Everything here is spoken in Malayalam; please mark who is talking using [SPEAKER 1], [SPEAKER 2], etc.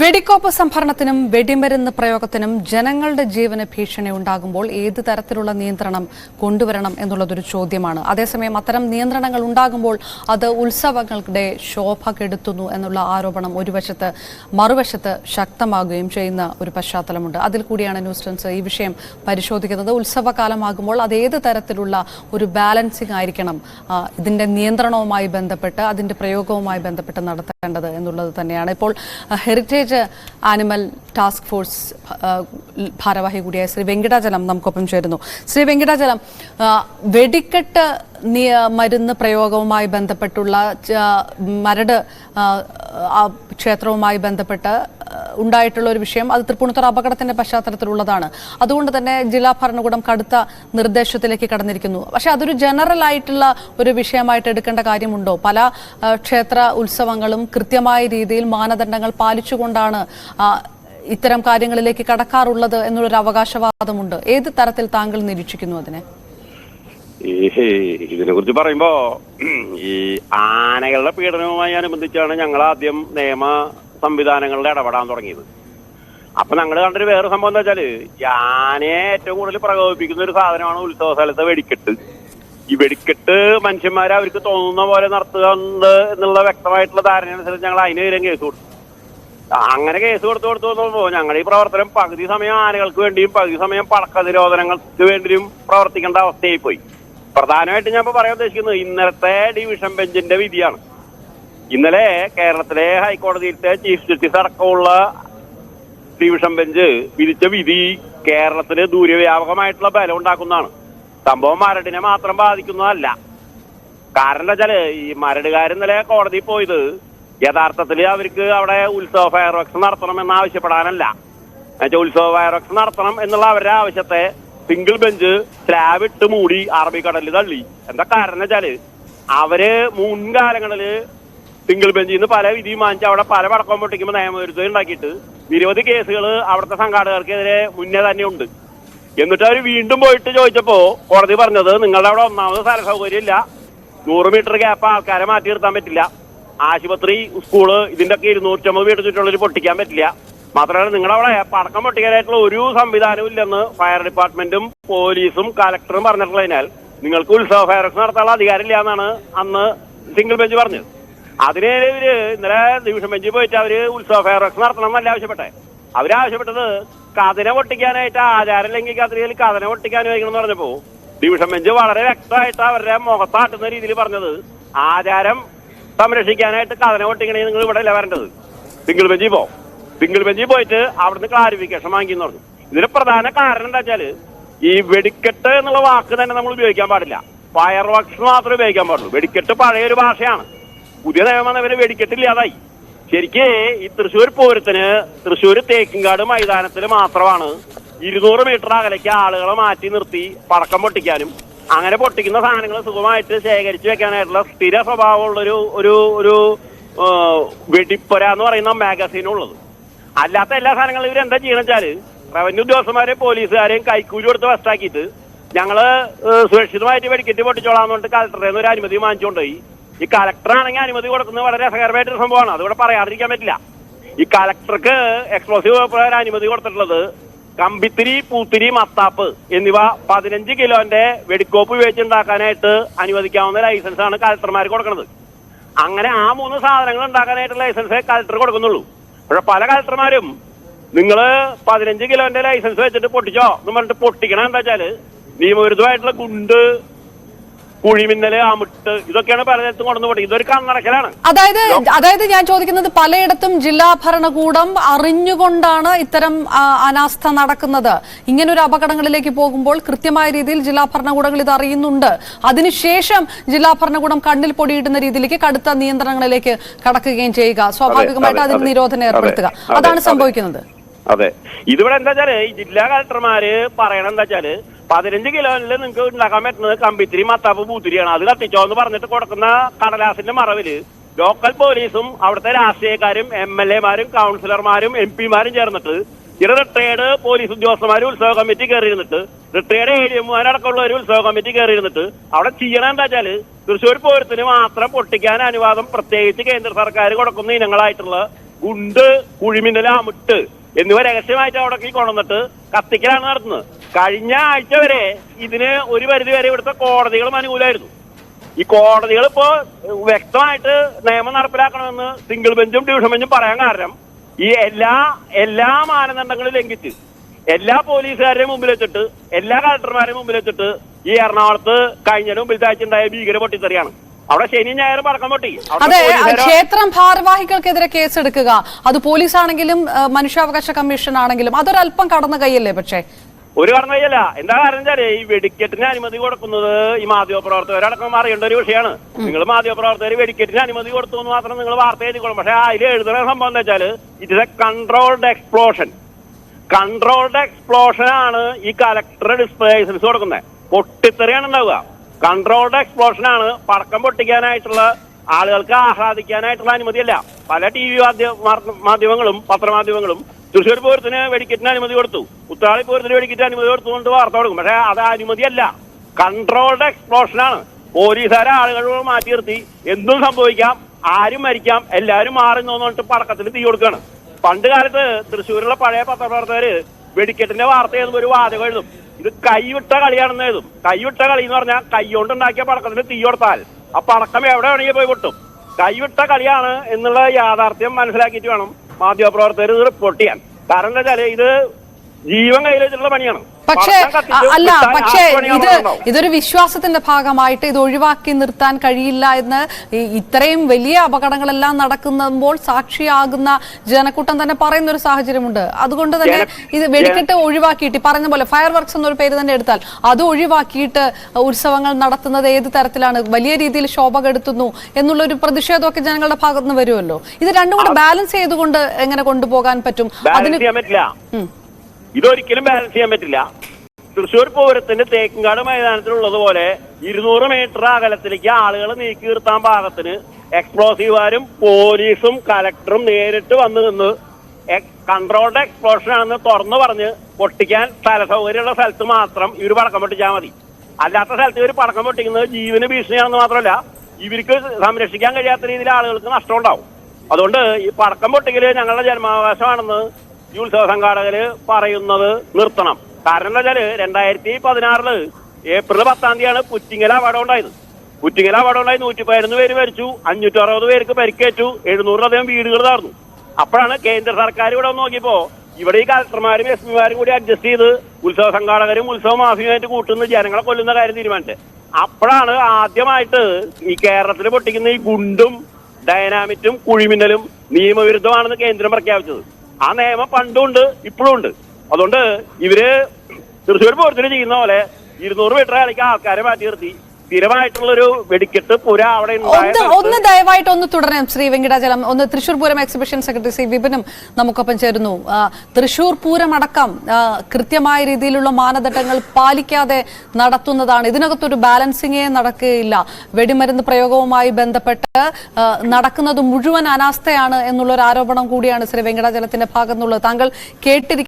[SPEAKER 1] വെടിക്കോപ്പ് സംഭരണത്തിനും വെടിമരുന്ന് പ്രയോഗത്തിനും ജനങ്ങളുടെ ജീവന് ഭീഷണി ഉണ്ടാകുമ്പോൾ ഏത് തരത്തിലുള്ള നിയന്ത്രണം കൊണ്ടുവരണം എന്നുള്ളതൊരു ചോദ്യമാണ്. അതേസമയം അത്തരം നിയന്ത്രണങ്ങൾ ഉണ്ടാകുമ്പോൾ അത് ഉത്സവങ്ങളുടെ ശോഭ കെടുത്തുന്നു എന്നുള്ള ആരോപണം ഒരു വശത്ത് മറുവശത്ത് ശക്തമാകുകയും ചെയ്യുന്ന ഒരു പശ്ചാത്തലമുണ്ട്. അതിൽ കൂടിയാണ് ന്യൂസ് ടെൻസ് ഈ വിഷയം പരിശോധിക്കുന്നത്. ഉത്സവകാലമാകുമ്പോൾ അത് ഏത് തരത്തിലുള്ള ഒരു ബാലൻസിംഗ് ആയിരിക്കണം ഇതിന്റെ നിയന്ത്രണവുമായി ബന്ധപ്പെട്ട് അതിന്റെ പ്രയോഗവുമായി ബന്ധപ്പെട്ട് നടത്തേണ്ടത് എന്നുള്ളത് തന്നെയാണ്. ഇപ്പോൾ ആ, ഹെറിറ്റേജ് ആനിമൽ ടാസ്ക് ഫോഴ്സ് ഭാരവാഹി കൂടിയായ ശ്രീ വെങ്കിടാചലം നമുക്കൊപ്പം ചേരുന്നു. ശ്രീ വെങ്കിടാചലം വെടിക്കെട്ട് മരുന്ന് പ്രയോഗവുമായി ബന്ധപ്പെട്ടുള്ള മരട് ക്ഷേത്രവുമായി ബന്ധപ്പെട്ട് ഉണ്ടായിട്ടുള്ള ഒരു വിഷയം. അത് തൃപ്പൂണിത്തുറ അപകടത്തിന്റെ പശ്ചാത്തലത്തിലുള്ളതാണ്. അതുകൊണ്ട് തന്നെ ജില്ലാ ഭരണകൂടം കടുത്ത നിർദ്ദേശത്തിലേക്ക് കടന്നിരിക്കുന്നു. പക്ഷെ അതൊരു ജനറൽ ആയിട്ടുള്ള ഒരു വിഷയമായിട്ട് എടുക്കേണ്ട കാര്യമുണ്ടോ? പല ക്ഷേത്ര ഉത്സവങ്ങളും കൃത്യമായ രീതിയിൽ മാനദണ്ഡങ്ങൾ പാലിച്ചുകൊണ്ടാണ് ഇത്തരം കാര്യങ്ങളിലേക്ക് കടക്കാറുള്ളത് എന്നുള്ളൊരു അവകാശവാദമുണ്ട്. ഏത് തരത്തിൽ താങ്കൾ നിരീക്ഷിക്കുന്നു അതിനെ?
[SPEAKER 2] ഇതിനെ കുറിച്ച് പറയുമ്പോ ഈ ആനകളുടെ പീഡനവുമായി അനുബന്ധിച്ചാണ് ഞങ്ങൾ ആദ്യം നിയമ സംവിധാനങ്ങളിൽ ഇടപെടാൻ തുടങ്ങിയത്. അപ്പൊ ഞങ്ങൾ കണ്ടൊരു വേറെ സംഭവം എന്താ വെച്ചാൽ ഞാനെ ഏറ്റവും കൂടുതൽ പ്രകോപിപ്പിക്കുന്ന ഒരു സാധനമാണ് ഉത്സവ സ്ഥലത്തെ വെടിക്കെട്ട്. ഈ വെടിക്കെട്ട് മനുഷ്യന്മാരെ അവർക്ക് തോന്നുന്ന പോലെ നടത്തുക എന്നുള്ള വ്യക്തമായിട്ടുള്ള ധാരണ അനുസരിച്ച് ഞങ്ങൾ അതിനെതിരെ കേസ് കൊടുത്തു. അങ്ങനെ കേസ് കൊടുത്തു കൊടുത്തു നോക്കുമ്പോൾ ഞങ്ങളുടെ ഈ പ്രവർത്തനം പകുതി സമയം ആനകൾക്ക് വേണ്ടിയും പകുതി സമയം പടക്ക നിരോധനങ്ങൾക്ക് വേണ്ടിയും പ്രവർത്തിക്കേണ്ട അവസ്ഥയായി പോയി പ്രധാനമായിട്ട് ഞാൻ ഇപ്പൊ പറയാൻ ഉദ്ദേശിക്കുന്നത് ഇന്നലത്തെ ഡിവിഷൻ ബെഞ്ചിന്റെ വിധിയാണ്. ഇന്നലെ കേരളത്തിലെ ഹൈക്കോടതിയിലത്തെ ചീഫ് ജസ്റ്റിസ് അടക്കമുള്ള ഡിവിഷൻ ബെഞ്ച് വിധിച്ച വിധി കേരളത്തിന് ദൂരവ്യാപകമായിട്ടുള്ള ബലം ഉണ്ടാക്കുന്നതാണ്. സംഭവം മരടിനെ മാത്രം ബാധിക്കുന്നതല്ല. കാരണം എന്താ വെച്ചാൽ ഈ മരടുകാർ ഇന്നലെ കോടതി പോയത് യഥാർത്ഥത്തിൽ അവർക്ക് അവിടെ ഉത്സവ ഫയർ വർക്സ് നടത്തണം എന്ന് ആവശ്യപ്പെടാനല്ല. എന്നുവെച്ചാൽ ഉത്സവ ഫയർ വർക്സ് നടത്തണം എന്നുള്ള അവരുടെ ആവശ്യത്തെ സിംഗിൾ ബെഞ്ച് സ്ലാബ് ഇട്ട് മൂടി അറബിക്കടലിൽ തള്ളി. എന്താ കാരണം വെച്ചാൽ അവർ മുൻകാലങ്ങളിൽ സിംഗിൾ ബെഞ്ച് നിന്ന് പല വിധിയും വാങ്ങിച്ച് അവിടെ പല പടക്കം പൊട്ടിക്കുമ്പോൾ നിയമവിരുദ്ധം ഉണ്ടാക്കിയിട്ട് നിരവധി കേസുകൾ അവിടുത്തെ സംഘാടകർക്കെതിരെ മുന്നേ തന്നെ ഉണ്ട്. എന്നിട്ട് അവർ വീണ്ടും പോയിട്ട് ചോദിച്ചപ്പോ കോടതി പറഞ്ഞത് നിങ്ങളുടെ അവിടെ ഒന്നാമത് സ്ഥല സൗകര്യം ഇല്ല നൂറ് മീറ്റർ ഗ്യാപ്പ് ആൾക്കാരെ മാറ്റി നിർത്താൻ പറ്റില്ല. ആശുപത്രി സ്കൂൾ ഇതിന്റെ ഒക്കെ ഇരുന്നൂറ്റമ്പത് മീറ്റർ ചുറ്റുള്ളിൽ പൊട്ടിക്കാൻ പറ്റില്ല. മാത്രമല്ല നിങ്ങളുടെ അവിടെ പടക്കം പൊട്ടിക്കാനായിട്ടുള്ള ഒരു സംവിധാനവും ഇല്ലെന്ന് ഫയർ ഡിപ്പാർട്ട്മെന്റും പോലീസും കലക്ടറും പറഞ്ഞിട്ടുള്ളതിനാൽ നിങ്ങൾക്ക് ഉത്സവ ഫയർ നടത്താനുള്ള അധികാരമില്ല എന്നാണ് അന്ന് സിംഗിൾ ബെഞ്ച് പറഞ്ഞത്. അതിനെതിരെ ഇന്നലെ ഡിവിഷൻ ബെഞ്ചിൽ പോയിട്ട് അവർ ഉത്സവ ഫയർവർക്സ് നടത്തണം എന്നല്ല ആവശ്യപ്പെട്ടെ. അവരാവശ്യപ്പെട്ടത് കഥന പൊട്ടിക്കാനായിട്ട് ആചാരം ലംഘിക്കാത്ത കഥന പൊട്ടിക്കാൻ വയ്ക്കണം എന്ന് പറഞ്ഞപ്പോ ഡിവിഷൻ ബെഞ്ച് വളരെ വ്യക്തമായിട്ട് അവരുടെ മുഖത്താട്ടുന്ന രീതിയിൽ പറഞ്ഞത് ആചാരം സംരക്ഷിക്കാനായിട്ട് കഥന പൊട്ടിക്കണേ നിങ്ങൾ ഇവിടെ അല്ല വരേണ്ടത്. സിംഗിൾ ബെഞ്ചിൽ പോ. സിംഗിൾ ബെഞ്ചിൽ പോയിട്ട് അവിടുന്ന് ക്ലാരിഫിക്കേഷൻ വാങ്ങിയെന്ന് പറഞ്ഞു. ഇതിന് പ്രധാന കാരണം എന്താ വെച്ചാൽ ഈ വെടിക്കെട്ട് എന്നുള്ള വാക്ക് തന്നെ നമ്മൾ ഉപയോഗിക്കാൻ പാടില്ല. ഫയർ വർക്സ് മാത്രമേ ഉപയോഗിക്കാൻ പാടുള്ളൂ. വെടിക്കെട്ട് പഴയൊരു ഭാഷയാണ്. പുതിയ നിയമം ഇവർ വെടിക്കെട്ടില്ലാതായി ശരിക്ക് ഈ തൃശ്ശൂർ പൂരത്തിന് തൃശ്ശൂർ തേക്കിൻകാട് മൈതാനത്തിൽ മാത്രമാണ് ഇരുന്നൂറ് മീറ്റർ അകലേക്ക് ആളുകളെ മാറ്റി നിർത്തി പടക്കം പൊട്ടിക്കാനും അങ്ങനെ പൊട്ടിക്കുന്ന സാധനങ്ങൾ സുഖമായിട്ട് ശേഖരിച്ചു വെക്കാനായിട്ടുള്ള സ്ഥിര സ്വഭാവമുള്ളൊരു ഒരു ഒരു വെടിപ്പൊര എന്ന് പറയുന്ന മാഗസീനുള്ളത് അല്ലാത്ത എല്ലാ സാധനങ്ങളും ഇവർ എന്താ ചെയ്യണം വെച്ചാൽ റവന്യൂ ഉദ്യോഗസ്ഥന്മാരെയും പോലീസുകാരെയും കൈക്കൂലി കൊടുത്ത് വസ്റ്റാക്കിയിട്ട് ഞങ്ങൾ സുരക്ഷിതമായിട്ട് വെടിക്കെട്ടി പൊട്ടിച്ചോളാന്ന് പറഞ്ഞിട്ട് കലക്ടറേന്ന് ഒരു അനുമതി വാങ്ങിച്ചുകൊണ്ടുപോയി ഈ കലക്ടറാണെങ്കിൽ അനുമതി കൊടുക്കുന്നത് വളരെ രസകരമായിട്ടൊരു സംഭവമാണ്. അതുകൂടെ പറയാതിരിക്കാൻ പറ്റില്ല. ഈ കളക്ടർക്ക് എക്സ്പ്ലോസീവ് വകുപ്പ് അനുമതി കൊടുത്തിട്ടുള്ളത് കമ്പിത്തിരി പൂത്തിരി മത്താപ്പ് എന്നിവ പതിനഞ്ച് കിലോന്റെ വെടിക്കോപ്പ് ഉപയോഗിച്ച് ഉണ്ടാക്കാനായിട്ട് അനുവദിക്കാവുന്ന ലൈസൻസ് ആണ് കളക്ടർമാർ കൊടുക്കുന്നത്. അങ്ങനെ ആ മൂന്ന് സാധനങ്ങൾ ഉണ്ടാക്കാനായിട്ടുള്ള ലൈസൻസ് കളക്ടർ കൊടുക്കുന്നുള്ളൂ. പക്ഷെ പല കളക്ടർമാരും നിങ്ങൾ പതിനഞ്ച് കിലോന്റെ ലൈസൻസ് വെച്ചിട്ട് പൊട്ടിച്ചോ? എന്ന് പറഞ്ഞിട്ട് പൊട്ടിക്കണം എന്താ വെച്ചാൽ നിയമവിരുദ്ധമായിട്ടുള്ള ഗുണ്ട് കുഴിമിന്നൽ അമിട്ട് ഇതൊക്കെയാണ് ഇതൊരു കണ്ണടക്കലാണ്.
[SPEAKER 1] അതായത് അതായത് ഞാൻ ചോദിക്കുന്നത് പലയിടത്തും ജില്ലാ ഭരണകൂടം അറിഞ്ഞുകൊണ്ടാണ് ഇത്തരം അനാസ്ഥ നടക്കുന്നത്. ഇങ്ങനെ ഒരു അപകടങ്ങളിലേക്ക് പോകുമ്പോൾ കൃത്യമായ രീതിയിൽ ജില്ലാ ഭരണകൂടങ്ങൾ ഇത് അറിയുന്നുണ്ട്. അതിനുശേഷം ജില്ലാ ഭരണകൂടം കണ്ണിൽ പൊടിയിടുന്ന രീതിയിലേക്ക് കടുത്ത നിയന്ത്രണങ്ങളിലേക്ക് കടക്കുകയും ചെയ്യുക. സ്വാഭാവികമായിട്ട് അതിന് നിരോധനം ഏർപ്പെടുത്തുക. അതാണ് സംഭവിക്കുന്നത്.
[SPEAKER 2] അതെ. ഇതിവിടെ എന്താ വെച്ചാൽ ഈ ജില്ലാ കളക്ടർമാര് പറയണ എന്താ വെച്ചാൽ പതിനഞ്ച് കിലോയിൽ നിങ്ങൾക്ക് ഉണ്ടാക്കാൻ പറ്റുന്നത്? കമ്പിത്തിരി മത്താപ്പ് പൂത്തിരിയാണ്. അത് കത്തിച്ചോ എന്ന് പറഞ്ഞിട്ട് കൊടുക്കുന്ന കടലാസിന്റെ മറവിൽ ലോക്കൽ പോലീസും അവിടുത്തെ രാഷ്ട്രീയക്കാരും എം എൽ എമാരും കൗൺസിലർമാരും എം പിമാരും ചേർന്നിട്ട് ചില റിട്ടയേർഡ് പോലീസ് ഉദ്യോഗസ്ഥന്മാരും ഉത്സവ കമ്മിറ്റി കയറിയിരുന്നിട്ട് റിട്ടയേർഡ് എ ഡി എമ്മാരടക്കമുള്ള ഒരു ഉത്സവ കമ്മിറ്റി കയറിയിരുന്നിട്ട് അവിടെ ചെയ്യണം എന്താ വെച്ചാൽ തൃശ്ശൂർ പൂരത്തിന് മാത്രം പൊട്ടിക്കാൻ അനുവാദം പ്രത്യേകിച്ച് കേന്ദ്ര സർക്കാർ കൊടുക്കുന്ന ഇനങ്ങളായിട്ടുള്ള ഗുണ്ട് കുഴിമിന്നൽ അമിട്ട് എന്നിവ രഹസ്യമായിട്ട് അവിടെ കൊണ്ടുവന്നിട്ട് കത്തിക്കലാണ് നടത്തുന്നത്. കഴിഞ്ഞ ആഴ്ച വരെ ഇതിന് ഒരു പരിധി വരെ ഇവിടുത്തെ കോടതികളും അനുകൂലമായിരുന്നു. ഈ കോടതികൾ ഇപ്പോ വ്യക്തമായിട്ട് നിയമം നടപ്പിലാക്കണമെന്ന് സിംഗിൾ ബെഞ്ചും ഡിവിഷൻ ബെഞ്ചും പറയാൻ കാരണം ഈ എല്ലാ എല്ലാ മാനദണ്ഡങ്ങളും ലംഘിച്ച് എല്ലാ പോലീസുകാരുടെയും മുമ്പിൽ വെച്ചിട്ട് എല്ലാ കളക്ടർമാരുടെയും മുമ്പിൽ വെച്ചിട്ട് ഈ എറണാകുളത്ത് കഴിഞ്ഞ മുമ്പിൽ താഴ്ച ഉണ്ടായ ഭീകര പൊട്ടിത്തെറിയാണ്. അവിടെ ശനി ഞായറും പൊട്ടി.
[SPEAKER 1] അതെ ക്ഷേത്രം ഭാരവാഹികൾക്കെതിരെ കേസെടുക്കുക. അത് പോലീസ് ആണെങ്കിലും മനുഷ്യാവകാശ കമ്മീഷൻ ആണെങ്കിലും അതൊരല്പം കടന്ന കൈയല്ലേ പക്ഷേ?
[SPEAKER 2] ഒരു കാരണം കഴിയല്ല എന്താ കാരണം വെച്ചാൽ ഈ വെടിക്കെട്ടിന് അനുമതി കൊടുക്കുന്നത് ഈ മാധ്യമ മാധ്യമപ്രവർത്തകരടക്കം അറിയേണ്ട ഒരു വിഷയമാണ്. നിങ്ങൾ മാധ്യമപ്രവർത്തകർ വെടിക്കെട്ടിന് അനുമതി കൊടുത്തു എന്ന് മാത്രം നിങ്ങൾ വാർത്ത എഴുതിക്കോളും. പക്ഷെ അതിൽ എഴുതുന്ന സംഭവം എന്താ വെച്ചാൽ it is a controlled explosion controlled explosion ആണ് ഈ കലക്ടർ ഡിസ്പ്ലേസൻസ് കൊടുക്കുന്നത്. പൊട്ടിത്തെറിയാണ് ഉണ്ടാവുക. കൺട്രോൾഡ് എക്സ്പ്ലോഷൻ ആണ് പടക്കം പൊട്ടിക്കാനായിട്ടുള്ള ആളുകൾക്ക് ആഹ്ലാദിക്കാനായിട്ടുള്ള അനുമതിയല്ല. പല ടി വി മാധ്യമങ്ങളും പത്രമാധ്യമങ്ങളും തൃശ്ശൂർ പൂരത്തിന് വെടിക്കെട്ടിന് അനുമതി കൊടുത്തു. ഉത്താളി പൂരത്തിന് വെടിക്കെട്ടിന് അനുമതി കൊടുത്തുകൊണ്ട് വാർത്ത കൊടുക്കും. പക്ഷേ അത് അനുമതിയല്ല. കൺട്രോൾഡ് എക്സ്പ്ലോഷനാണ് പോലീസുകാരെ ആളുകളോട് മാറ്റി നിർത്തി. എന്തും സംഭവിക്കാം. ആരും മരിക്കാം. എല്ലാവരും മാറി നോന്നിട്ട് പടക്കത്തിന് തീ കൊടുക്കുകയാണ്. പണ്ട് കാലത്ത് തൃശ്ശൂരിലുള്ള പഴയ പത്രപ്രവർത്തകർ വെടിക്കെട്ടിന്റെ വാർത്ത എഴുതുമ്പോൾ ഒരു വാചകം എഴുതും. ഇത് കൈവിട്ട കളിയാണെന്ന് എഴുതും. കൈവിട്ട കളി എന്ന് പറഞ്ഞാൽ കൈകൊണ്ട് ഉണ്ടാക്കിയ പടക്കത്തിന് തീ കൊടുത്താൽ ആ പടക്കം എവിടെ വേണമെങ്കിൽ പോയി പൊട്ടും. കൈവിട്ട കളിയാണ് എന്നുള്ള യാഥാർത്ഥ്യം മനസ്സിലാക്കിയിട്ട് വേണം മാധ്യമപ്രവർത്തകർ ഇത് ചെയ്യാൻ. കാരണം എന്താ വെച്ചാൽ ഇത് ജീവൻ കയ്യിലുള്ള പണിയാണ്.
[SPEAKER 1] പക്ഷേ അല്ല പക്ഷേ ഇത് ഇതൊരു വിശ്വാസത്തിന്റെ ഭാഗമായിട്ട് ഇത് ഒഴിവാക്കി നിർത്താൻ കഴിയില്ല എന്ന് ഇത്രയും വലിയ അപകടങ്ങളെല്ലാം നടക്കുമ്പോൾ സാക്ഷിയാകുന്ന ജനക്കൂട്ടം തന്നെ പറയുന്ന ഒരു സാഹചര്യമുണ്ട്. അതുകൊണ്ട് തന്നെ ഇത് വെടിക്കെട്ട് ഒഴിവാക്കിയിട്ട് പറഞ്ഞ പോലെ ഫയർ വർക്ക്സ് എന്നൊരു പേര് തന്നെ എടുത്താൽ അത് ഒഴിവാക്കിയിട്ട് ഉത്സവങ്ങൾ നടത്തുന്നത് ഏത് തരത്തിലാണ്? വലിയ രീതിയിൽ ശോഭ കെടുത്തുന്നു എന്നുള്ള ഒരു പ്രതിഷേധമൊക്കെ ജനങ്ങളുടെ ഭാഗത്ത് നിന്ന് വരുമല്ലോ. ഇത് രണ്ടും കൂടെ ബാലൻസ് ചെയ്തുകൊണ്ട് എങ്ങനെ കൊണ്ടുപോകാൻ പറ്റും? അതിന്.
[SPEAKER 2] ഇതൊരിക്കലും ബാലൻസ് ചെയ്യാൻ പറ്റില്ല. തൃശ്ശൂർ പൂരത്തിന്റെ തേക്കുംകാട് മൈതാനത്തിലുള്ളതുപോലെ ഇരുന്നൂറ് മീറ്റർ അകലത്തിലേക്ക് ആളുകൾ നീക്കി നിർത്താൻ പാകത്തിന് എക്സ്പ്ലോസീവുകാരും പോലീസും കലക്ടറും നേരിട്ട് വന്ന് നിന്ന് കൺട്രോൾഡ് എക്സ്പ്ലോഷൻ ആണെന്ന് തുറന്നു പറഞ്ഞ് പൊട്ടിക്കാൻ സ്ഥല സൗകര്യമുള്ള സ്ഥലത്ത് മാത്രം ഇവർ പടക്കം പൊട്ടിച്ചാൽ മതി. അല്ലാത്ത സ്ഥലത്ത് ഇവർ പടക്കം പൊട്ടിക്കുന്നത് ജീവന് ഭീഷണിയാണെന്ന് മാത്രമല്ല ഇവർക്ക് സംരക്ഷിക്കാൻ കഴിയാത്ത രീതിയിൽ ആളുകൾക്ക് നഷ്ടമുണ്ടാവും അതുകൊണ്ട് ഈ പടക്കം പൊട്ടിക്കൽ ഞങ്ങളുടെ ജന്മാവകാശമാണെന്ന് ഈ ഉത്സവ സംഘാടകര് പറയുന്നത് നിർത്തണം. കാരണം എന്താ വെച്ചാൽ രണ്ടായിരത്തി പതിനാറിൽ ഏപ്രിൽ പത്താം തീയതിയാണ് പുറ്റിങ്ങല അപകടം ഉണ്ടായത്. പുറ്റിങ്ങല അപകടം ഉണ്ടായി നൂറ്റി പതിനൊന്ന് പേര് മരിച്ചു അഞ്ഞൂറ്റി അറുപത് പേർക്ക് പരിക്കേറ്റു എഴുന്നൂറിലധികം വീടുകൾ തകർന്നു. അപ്പോഴാണ് കേന്ദ്ര സർക്കാർ ഇവിടെ നോക്കിയപ്പോ ഇവിടെ ഈ കളക്ടർമാരും എസ് പിമാരും കൂടി അഡ്ജസ്റ്റ് ചെയ്ത് ഉത്സവ സംഘാടകരും ഉത്സവ മാഫിയുമായിട്ട് കൂട്ടുന്ന ജനങ്ങളെ കൊല്ലുന്ന കാര്യം തീരുമാനിച്ചത് അപ്പോഴാണ് ആദ്യമായിട്ട് ഈ കേരളത്തിൽ പൊട്ടിക്കുന്ന ഈ ഗുണ്ടും ഡൈനാമിറ്റും കുഴിമിന്നലും നിയമവിരുദ്ധമാണെന്ന് കേന്ദ്രം പ്രഖ്യാപിച്ചത്. ആ നിയമം പണ്ടും ഉണ്ട് ഇപ്പോഴും ഉണ്ട്. അതുകൊണ്ട് ഇവർ തൃശ്ശൂർ പോർത്തിന് ചെയ്യുന്ന പോലെ ഇരുന്നൂറ് മീറ്റർ കളിക്കാൻ ആൾക്കാരെ മാറ്റി നിർത്തി. സ്ഥിരമായിട്ടുള്ളൊരു വെടിക്കെട്ട് പുര അവിടെ
[SPEAKER 1] ഒന്ന് ദയവായിട്ട് ഒന്ന് തുടരാം ശ്രീ വെങ്കിടാചലം. ഒന്ന് Thrissur Pooram exhibition secretary C വിപിനും നമുക്കൊപ്പം ചേരുന്നു. തൃശൂർ പൂരം അടക്കം കൃത്യമായ രീതിയിലുള്ള മാനദണ്ഡങ്ങൾ പാലിക്കാതെ നടത്തുന്നതാണ്. ഇതിനകത്തൊരു ബാലൻസിങ്ങേ നടക്കുകയില്ല. വെടിമരുന്ന് പ്രയോഗവുമായി ബന്ധപ്പെട്ട് നടക്കുന്നത് മുഴുവൻ അനാസ്ഥയാണ് എന്നുള്ളൊരു ആരോപണം കൂടിയാണ് ശ്രീ വെങ്കിടാചലത്തിന്റെ ഭാഗത്തുനിന്നുള്ളത്. താങ്കൾ കേട്ടിരിക്കും